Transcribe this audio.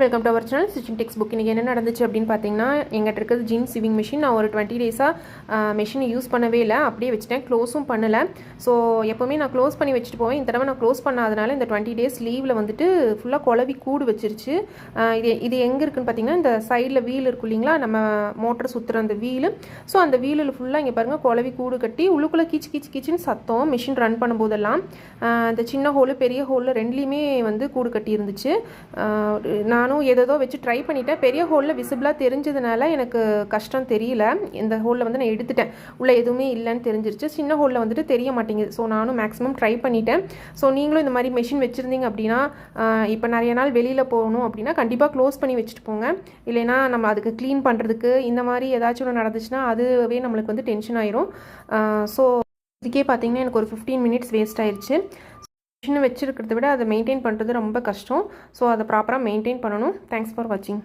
Welcome to our channel stitching text book இன்றைக்கி என்ன நடந்துச்சு அப்படின்னு பார்த்தீங்கன்னா எங்கிட்ட இருக்கிறது ஜீன் சிவிங் மிஷின் நான் ஒரு டுவெண்ட்டி டேஸாக மிஷினை யூஸ் பண்ணவே இல்லை. அப்படியே வச்சுட்டேன். க்ளோஸும் பண்ணலை. ஸோ எப்போவுமே நான் க்ளோஸ் பண்ணி வச்சுட்டு போவேன். இந்த தடவை நான் க்ளோஸ் பண்ணாதனால இந்த டுவெண்ட்டி டேஸ் லீவில் வந்துட்டு ஃபுல்லாக குழவி கூடு வச்சிருச்சு. இது இது எங்கே இருக்குன்னு பார்த்தீங்கன்னா இந்த சைடில் வீல் இருக்கும் இல்லைங்களா? நம்ம மோட்டர் சுற்றுற அந்த வீலு. ஸோ அந்த வீலில் ஃபுல்லாக இங்கே பாருங்கள் குழவி கூடு கட்டி உள்ளுக்குள்ளே கீச்சு கீச்சு கீச்சுன்னு சத்தம் மிஷின் ரன் பண்ணும்போதெல்லாம். இந்த சின்ன ஹோலு பெரிய ஹோலில் ரெண்டுலேயுமே வந்து கூடு கட்டி இருந்துச்சு. நான் நானும் ஏதேதோ வச்சு ட்ரை பண்ணிட்டேன். பெரிய ஹோலில் விசிபிளாக தெரிஞ்சதுனால எனக்கு கஷ்டம் தெரியல. இந்த ஹோலில் வந்து நான் எடுத்துட்டேன். உள்ளே எதுவுமே இல்லைன்னு தெரிஞ்சிருச்சு. சின்ன ஹோலில் வந்துட்டு தெரிய மாட்டேங்குது. ஸோ நானும் மேக்ஸிமம் ட்ரை பண்ணிட்டேன். ஸோ நீங்களும் இந்த மாதிரி மெஷின் வச்சுருந்தீங்க அப்படின்னா இப்போ நிறைய நாள் வெளியில் போகணும் அப்படின்னா கண்டிப்பாக க்ளோஸ் பண்ணி வச்சுட்டு போங்க. இல்லைன்னா நம்ம அதுக்கு க்ளீன் பண்ணுறதுக்கு இந்த மாதிரி ஏதாச்சும் ஒன்று நடந்துச்சுன்னா அதுவே நம்மளுக்கு வந்து டென்ஷன் ஆயிரும். ஸோ இதுக்கே பார்த்தீங்கன்னா எனக்கு ஒரு ஃபிஃப்டீன் மினிட்ஸ் வேஸ்ட் ஆயிடுச்சு மிஷினை வச்சுருக்கிறத விட அதை மெயின்டைன் பண்ணுறது ரொம்ப கஷ்டம். ஸோ அதை ப்ராப்பராக மெயின்டைன் பண்ணணும். தேங்க்ஸ் ஃபார் வாட்சிங்